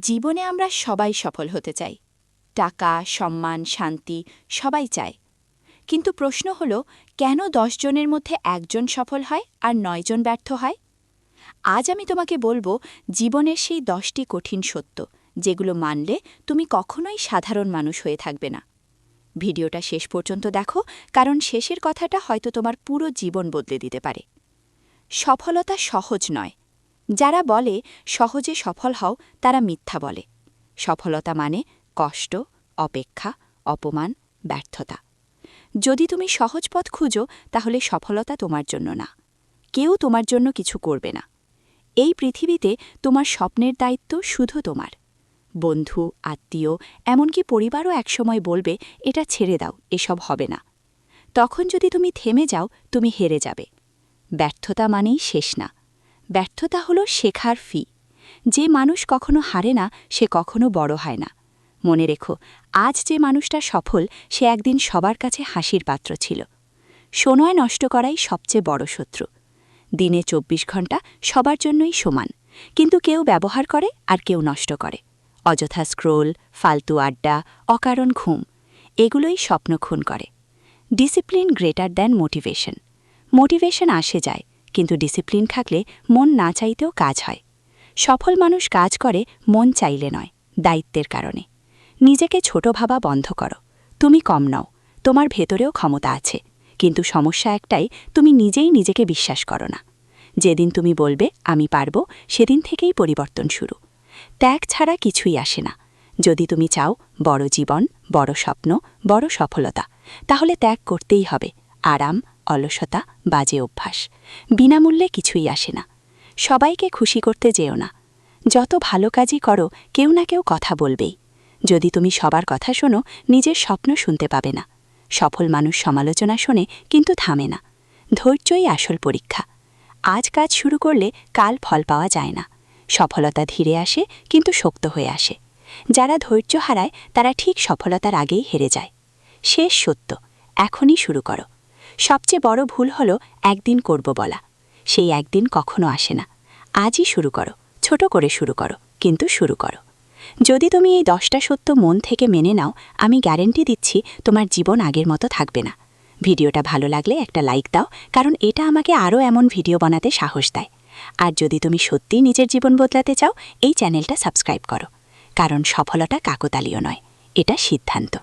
জীবনে আমরা সবাই সফল হতে চাই। টাকা, সম্মান, শান্তি, সবাই চায়। কিন্তু প্রশ্ন হল, কেন জনের মধ্যে একজন সফল হয় আর নয়জন ব্যর্থ হয়? আজ আমি তোমাকে বলব, জীবনের সেই দশটি কঠিন সত্য, যেগুলো মানলে তুমি কখনোই সাধারণ মানুষ হয়ে থাকবে না। ভিডিওটা শেষ পর্যন্ত দেখো, কারণ শেষের কথাটা হয়তো তোমার পুরো জীবন বদলে দিতে পারে। সফলতা সহজ নয় যারা বলে, সহজে সফল হও, তারা মিথ্যা বলে। সফলতা মানে কষ্ট, অপেক্ষা, অপমান, ব্যর্থতা। যদি তুমি সহজ পথ খুঁজো, তাহলে সফলতা তোমার জন্য না। কেউ তোমার জন্য কিছু করবে না। এই পৃথিবীতে তোমার স্বপ্নের দায়িত্ব শুধু তোমার। বন্ধু, আত্মীয়, এমনকি পরিবারও একসময় বলবে, এটা ছেড়ে দাও, এসব হবে না। তখন যদি তুমি থেমে যাও, তুমি হেরে যাবে। ব্যর্থতা মানেই শেষ না। ব্যর্থতা হলো শেখার ফি। যে মানুষ কখনো হারে না, সে কখনো বড় হয় না। মনে রেখো, আজ যে মানুষটা সফল, সে একদিন সবার কাছে হাসির পাত্র ছিল। সময় নষ্ট করাই সবচেয়ে বড় শত্রু। দিনে ২৪ ঘণ্টা সবার জন্যই সমান। কিন্তু কেউ ব্যবহার করে আর কেউ নষ্ট করে। অযথা স্ক্রোল, ফালতু আড্ডা, অকারণ ঘুম, এগুলোই স্বপ্ন খুন করে। Discipline greater than motivation. Motivation আসে যায় কিন্তু ডিসিপ্লিন থাকলে মন না চাইতেও কাজ হয়। সফল মানুষ কাজ করে, মন চাইলে নয়, দায়িত্বের কারণে। নিজেকে ছোট ভাবা বন্ধ করো। তুমি কম নও, তোমার ভেতরেও ক্ষমতা আছে। কিন্তু সমস্যা একটাই, তুমি নিজেই নিজেকে বিশ্বাস করো না। যেদিন তুমি বলবে, আমি পারব সেদিন থেকেই পরিবর্তন শুরু। ত্যাগ ছাড়া কিছুই আসে না। যদি তুমি চাও বড় জীবন, বড় স্বপ্ন, বড় সফলতা, তাহলে ত্যাগ করতেই হবে। আরাম অলসতা, বাজে অভ্যাস। বিনামূল্যে কিছুই আসে না। সবাইকে খুশি করতে যেও না। যত ভালো কাজই করো, কেউ না কেউ কথা বলবেই। যদি তুমি সবার কথা শোনো, নিজের স্বপ্ন শুনতে পাবে না। সফল মানুষ সমালোচনা শোনে, কিন্তু থামে না। ধৈর্যই আসল পরীক্ষা। আজ কাজ শুরু করলে কাল ফল পাওয়া যায় না। সফলতা ধীরে আসে, কিন্তু শক্ত হয়ে আসে। যারা ধৈর্য হারায়, তারা ঠিক সফলতার আগেই হেরে যায়। শেষ সত্য, এখনই শুরু করো। সবচেয়ে বড় ভুল হলো একদিন করব বলা। সেই একদিন কখনো আসে না। আজই শুরু করো, ছোট করে শুরু করো, কিন্তু শুরু করো। যদি তুমি এই দশটা সত্য মন থেকে মেনে নাও, আমি গ্যারেন্টি দিচ্ছি তোমার জীবন আগের মতো থাকবে না। ভিডিওটা ভালো লাগলে একটা লাইক দাও, কারণ এটা আমাকে আরও এমন ভিডিও বানাতে সাহস দেয়। আর যদি তুমি সত্যিই নিজের জীবন বদলাতে চাও, এই চ্যানেলটা সাবস্ক্রাইব করো। কারণ সফলতা কাকতালীয় নয়, এটা সিদ্ধান্ত।